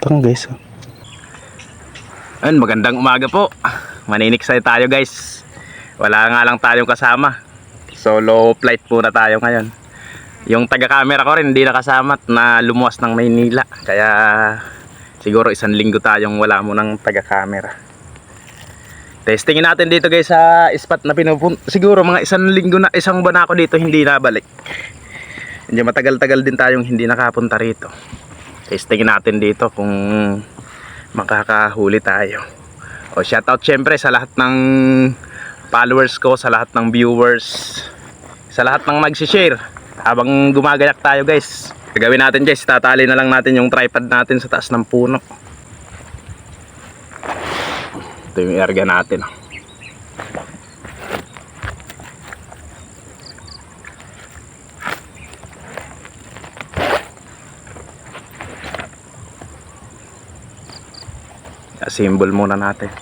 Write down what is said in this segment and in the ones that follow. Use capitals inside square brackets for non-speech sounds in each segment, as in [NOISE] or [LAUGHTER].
Lutang guys. oh. Ayun, magandang umaga po. Maniniksay tayo guys. Wala nga lang tayong kasama. Solo flight muna tayo ngayon. Yung taga-camera ko rin hindi nakasama at na lumuwas ng Maynila. Kaya siguro isang linggo tayong wala mo ng taga-camera. Testingin natin dito guys sa spot na pinupunta. Siguro mga isang linggo na, isang buwan na ako dito hindi nabalik. Hindi matagal-tagal din tayong hindi nakapunta rito. Testingin natin dito kung makakahuli tayo. O shoutout syempre sa lahat ng followers ko, sa lahat ng viewers, sa lahat ng magsi-share habang gumagayak tayo guys. Gagawin natin guys, tatali na lang natin yung tripod natin sa taas ng puno. Ito yung erga natin. Symbol muna natin.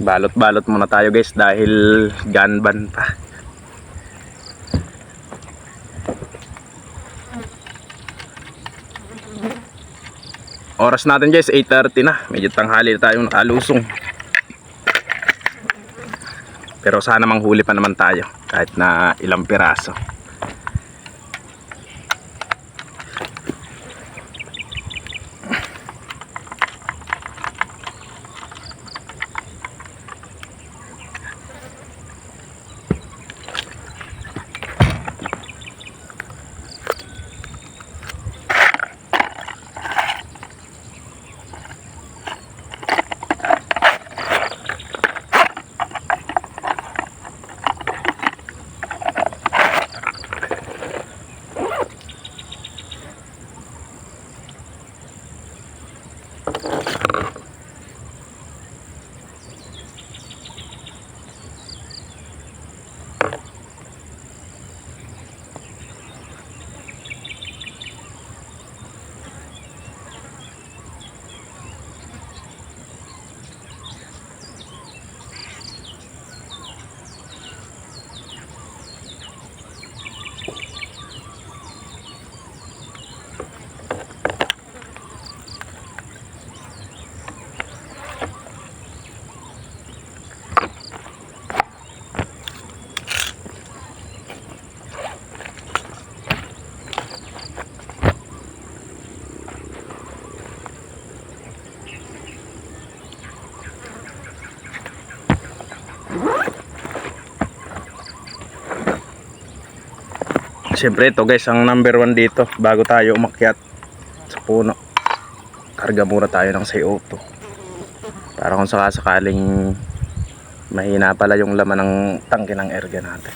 Balot-balot muna tayo guys dahil gunban pa. Oras natin guys, 8.30 na. Medyo tanghali na tayong nakalusong. Pero sana manghuli pa naman tayo. Kahit na ilang piraso. Siyempre ito guys, ang number one dito bago tayo umakyat sa puno. Karga muna tayo ng CO2. Para kung sakasakaling mahina pala yung laman ng tangke ng erga natin.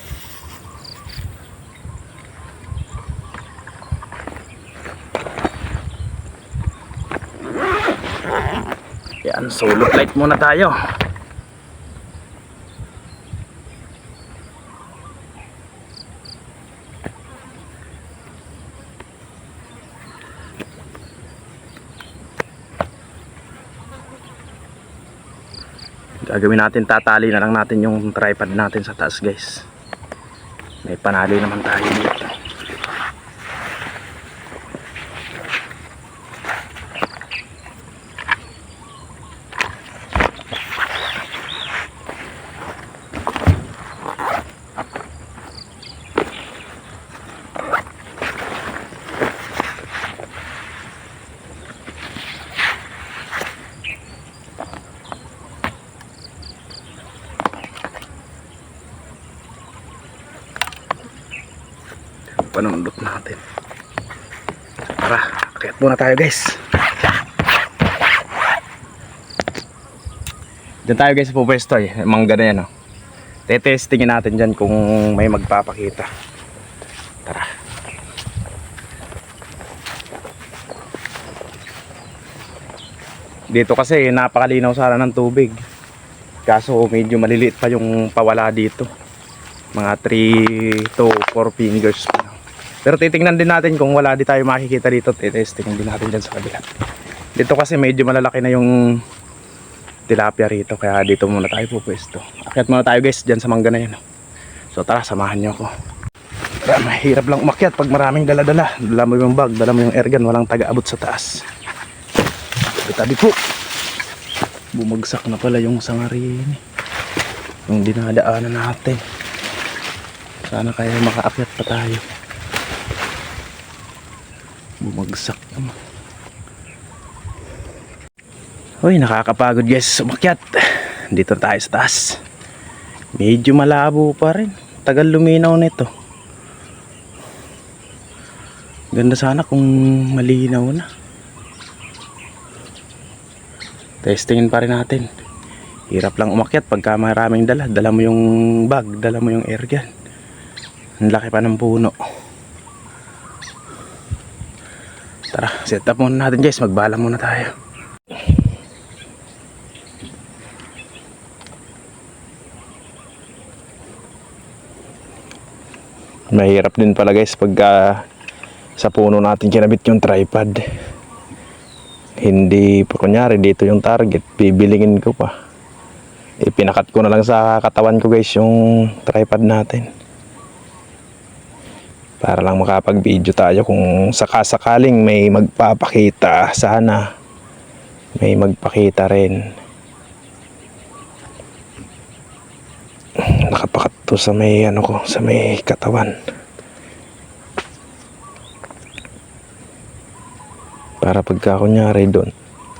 Yan, solo flight muna tayo. Gagawin natin tatali na lang natin yung tripod natin sa taas guys. May panali naman tayo dito panundot natin tara kayat muna tayo guys Diyan tayo guys pupwesto eh. Mangga na yan oh. Tetestingin natin dyan kung may magpapakita. Tara. Dito kasi napakalinaw sana ng tubig. Kaso medyo maliliit pa yung pawala dito. Mga 3 to 4 fingers. Pero titingnan din natin kung wala di tayo makikita dito. Tetestingin din natin dyan sa kabila. Dito kasi medyo malalaki na yung tilapia rito. Kaya dito muna tayo pupwesto. Akyat muna tayo guys dyan sa mangga na yun. So tara, samahan nyo ako. Tara, mahirap lang umakyat pag maraming dala-dala. Dala mo yung bag, dala mo yung airgun, walang taga-abot sa taas. Tabi po. Bumagsak na pala yung sangarin. Yung dinadaanan natin. Sana kaya makaakyat pa tayo. Bumagsak naman. Uy, nakakapagod guys umakyat. Dito tayo sa taas. Medyo malabo pa rin. Tagal luminaw nito. Ganda sana kung malinaw na. Testingin pa rin natin. Hirap lang umakyat pagka maraming dala. Dala mo yung bag, dala mo yung airgun. Ang laki pa ng puno. Tara, set up muna natin guys. Magbala muna tayo. Mahirap din pala guys pagka sa puno natin kinabit yung tripod. Hindi pa kunyari dito yung target, bibilingin ko pa. Ipinakat ko na lang sa katawan ko guys yung tripod natin. Para lang makapag-video tayo kung sakasakaling may magpapakita, sana may magpakita rin. Nakapakat sa may ano ko, sa may katawan. Para pagka kunyari doon,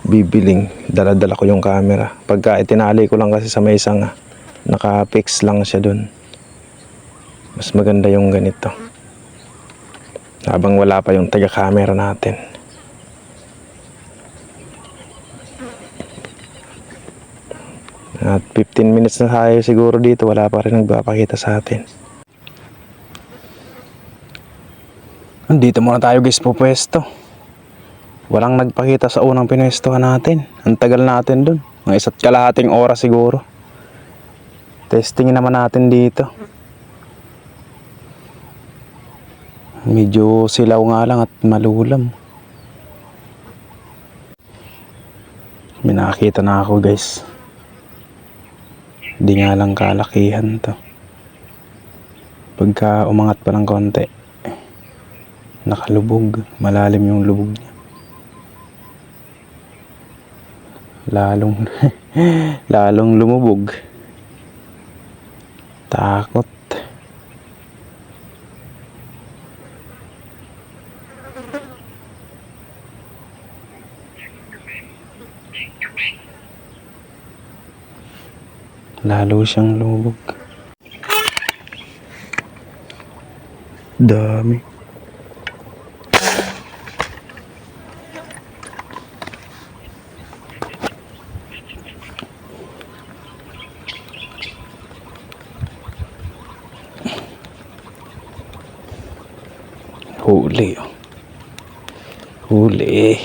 bibiling, dala-dala ko yung camera. Pagka itinali ko lang kasi sa may isang ah, naka-fix lang siya doon. Mas maganda yung ganito. Habang wala pa yung taga-camera natin. At 15 minutes na tayo siguro dito, wala pa rin nagpapakita sa atin. Dito muna tayo guys po pwesto. Walang nagpakita sa unang pinestuhan natin. Ang tagal natin dun. Mga isa't kalahating oras siguro. Testing naman natin dito. Medyo silaw nga lang at malulam. May nakakita na ako guys. Di nga lang kalakihan to. Pagka umangat pa ng konti, nakalubog. Malalim yung lubog niya. Lalong, [LAUGHS] lalong lumubog. Takot. Lalo siyang lumubog. Dami. Huli. oh. Huli.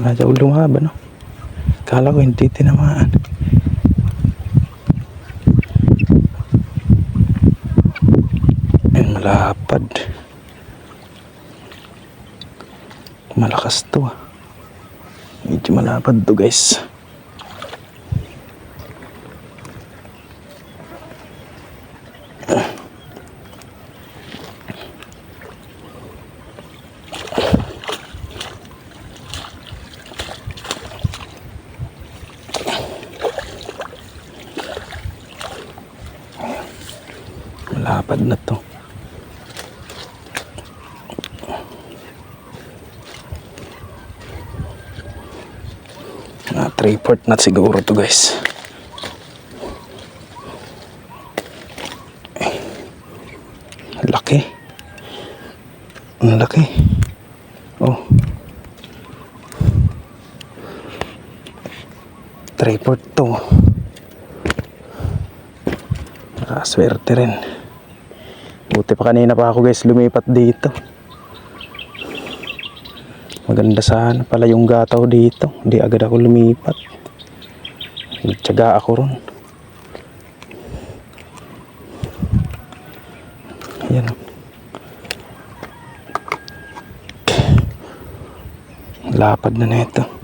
Wala siya lumaban, no? Kala ko hindi tinamaan. Ay, malapad. Malakas to, ah. Medyo malapad to, guys. Malapad na to. Na 3 port na siguro to guys. Ang laki. Oh. Tripod to. Nakaswerte rin. Buti pa kanina pa ako guys lumipat dito. Maganda sana pala yung gataw dito. Hindi agad ako lumipat. Nagtyaga ako ron. Ayan. Lapad na neto.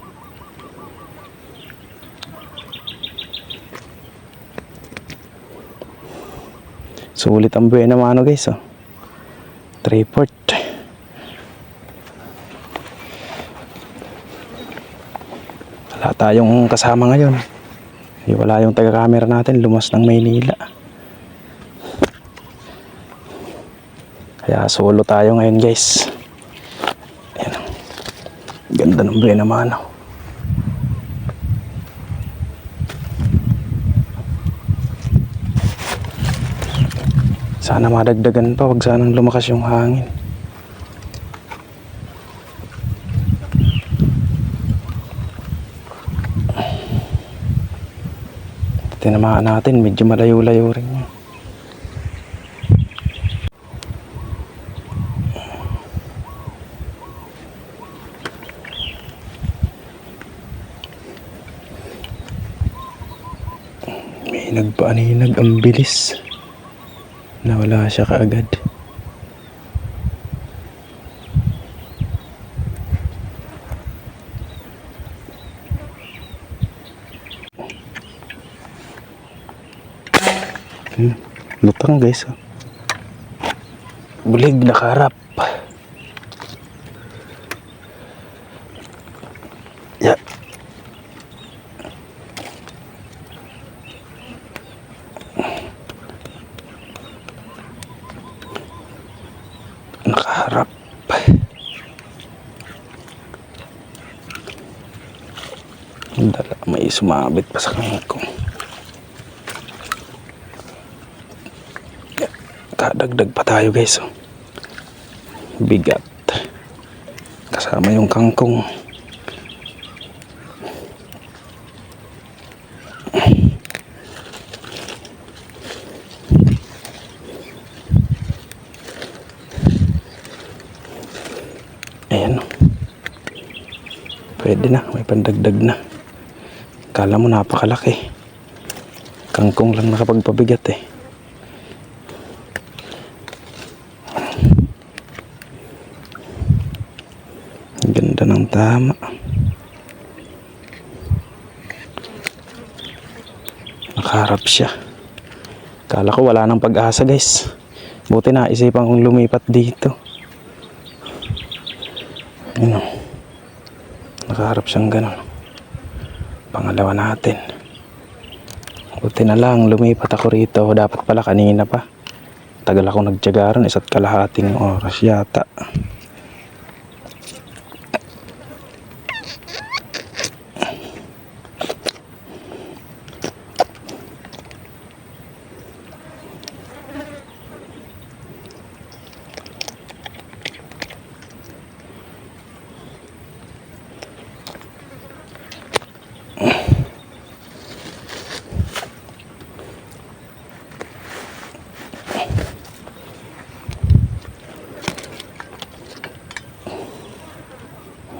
Sulit ang buhay naman ano guys oh. Triport. Wala tayong kasama ngayon. Wala yung taga-camera natin, lumas ng Maynila. Kaya solo tayo ngayon guys. Ayan. Ganda ng buhay naman oh. Sana madagdagan pa, wag sanang lumakas yung hangin. Tinamaan natin, medyo malayo-layo rin yun. May nagpaaninag ang bilis. Nawala siya kaagad. Hmm. Lutang guys. Oh. Bulig nakarap. Ya. Nakaharap. Ang Dala, may sumabit pa sa kangkong. Kadagdag pa tayo guys. Oh. Bigat. Kasama yung kangkong. Ayan. oh. Pwede na. May pandagdag na. Kala mo napakalaki. Kangkong lang nakapagpabigat eh. Ganda ng tama. Nakaharap siya. Kala ko wala nang pag-asa guys. Buti na isipan kong lumipat dito. Ano? Nakaharap siyang ganun. Pangalawa natin. Buti na lang lumipat ako rito. Dapat pala kanina pa. Tagal ako nagtyaga ron. Isa't kalahating oras yata.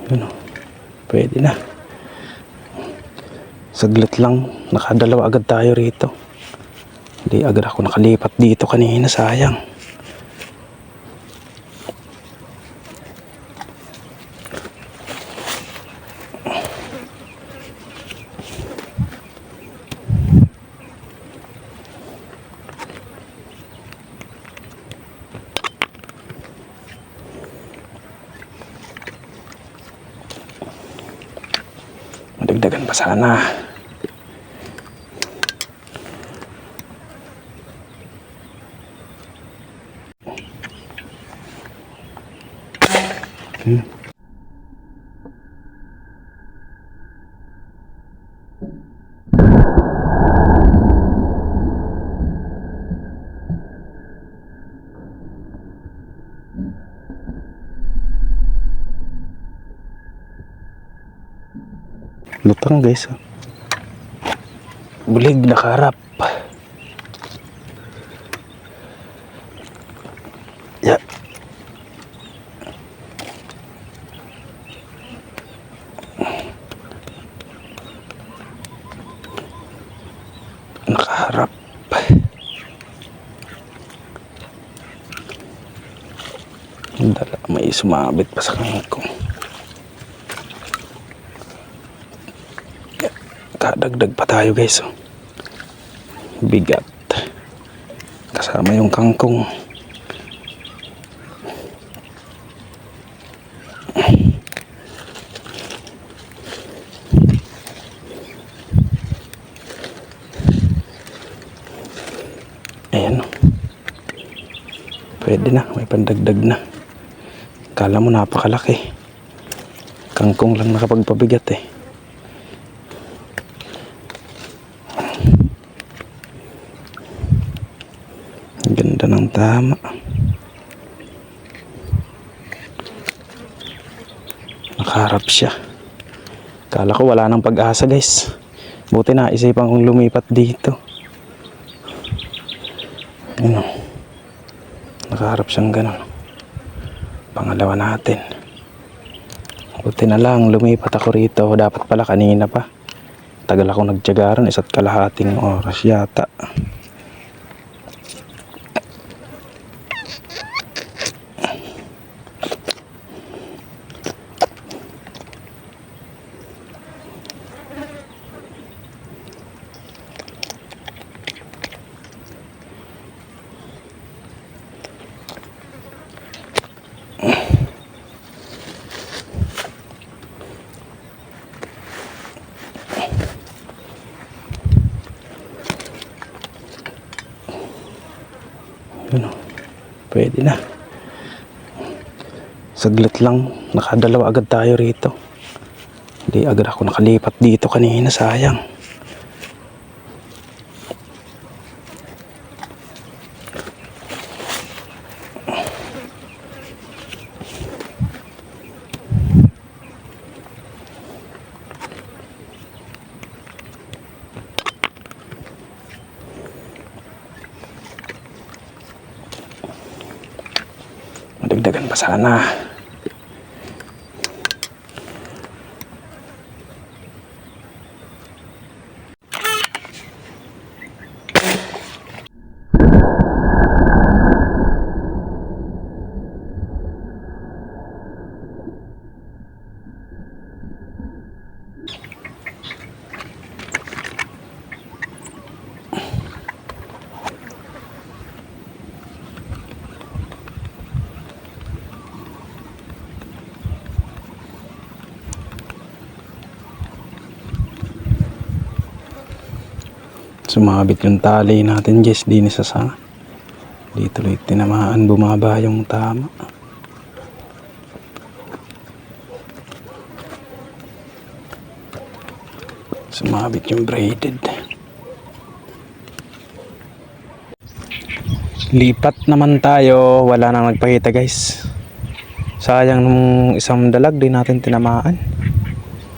Yun o. Pwede na. Saglit lang. Nakadalawa agad tayo rito. Hindi agad ako nakalipat dito kanina. Sayang. Madagdagan pa sana. Hmm. Lutang guys. oh. Bulig nakaharap. Ya. Nakaharap. Dala, may sumabit pa sa kangkong. Kadagdag pa tayo guys. Oh. Bigat. Kasama yung kangkong. Ayan. oh. Pwede na, may pandagdag na. Kala mo napakalaki. Kangkong lang nakapagpabigat eh. Ganda ng tama. Nakaharap siya. Kala ko wala nang pag-asa guys. Buti na isipan kong lumipat dito. Ano? Nakaharap siyang ganun. Pangalawa natin. Buti na lang lumipat ako rito. Dapat pala kanina pa. Tagal ako nagtiyagaran. Isa't kalahating oras yata. Ano? Pwede na. Saglit lang, nakadalawa agad tayo rito. Hindi agad ako nakalipat dito kanina, sayang. Madagdagan pa sana. Sumabit yung tali natin guys, di ni sa sanga. Di tuloy tinamaan, bumaba yung tama. Sumabit yung braided. Lipat naman tayo, wala nang nagpakita guys. Sayang nung isang dalag, di natin tinamaan.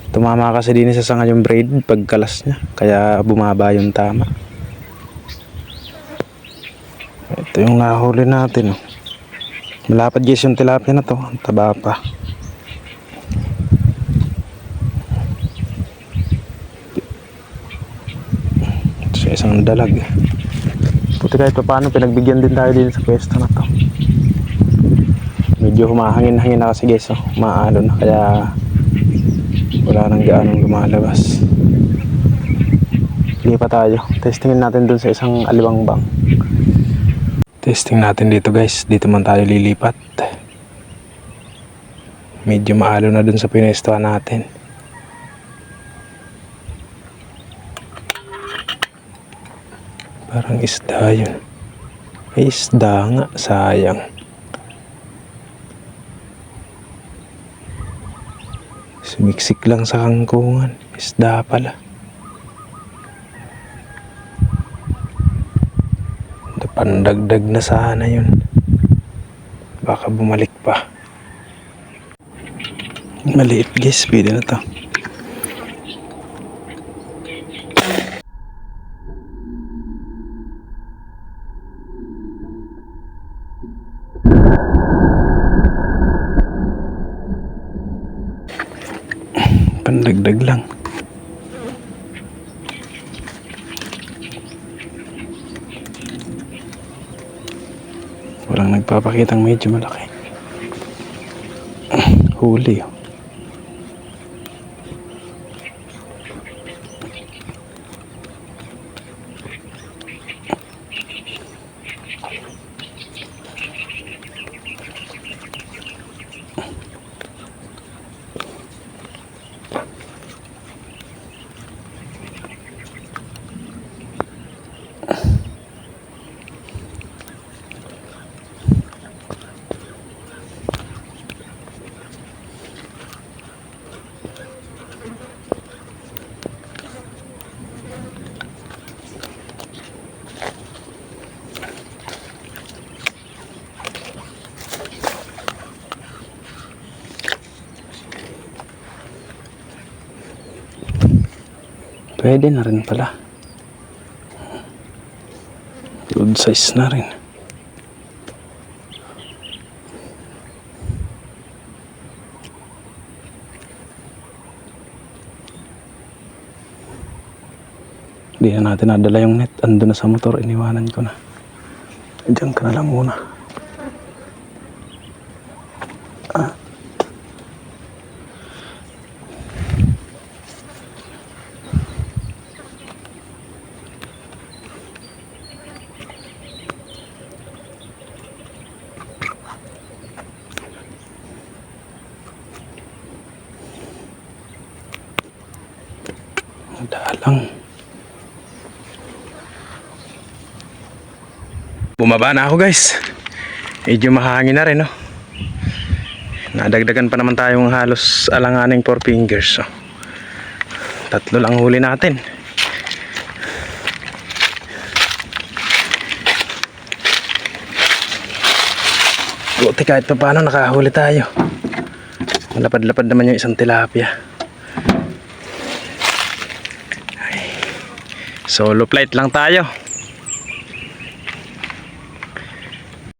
Tumama kasi din sa sanga yung braid pagkalas niya. Kaya bumaba yung tama. Ito yung nahuli natin. Oh. Malapad guys yung tilapia na to. Ang Taba pa. Ito sa isang dalag. Buti kahit pa paano pinagbigyan din tayo din sa pwesto na to. Medyo humahangin-hangin na kasi guys. Oh. Maalo na kaya wala nang gaanong lumalabas. Hindi pa tayo. Testingin natin dun sa isang aliwang bang testing natin dito guys. Dito man tayo lilipat. Medyo maalo na dun sa pinestuhan natin. Parang isda yun. Ay isda nga sayang Sumiksik lang sa kangkungan. Isda pala. Pandagdag na sana yun. Baka bumalik pa. Maliit guys, pwede na to. Pandagdag lang. Walang nagpapakitang medyo malaki. [CLEARS THROAT] Huli. oh. Pwede na rin pala. Good size na rin. Hindi na natin nadala yung net. Ando na sa motor. Iniwanan ko na. Diyan ka na lang muna. Dalang. Bumaba na ako guys. Medyo mahangin na rin no. Nadagdagan pa naman tayong halos alanganing four fingers. So. Tatlo lang huli natin. Buti kahit pa paano nakahuli tayo. Malapad-lapad naman yung isang tilapia. Solo flight lang tayo.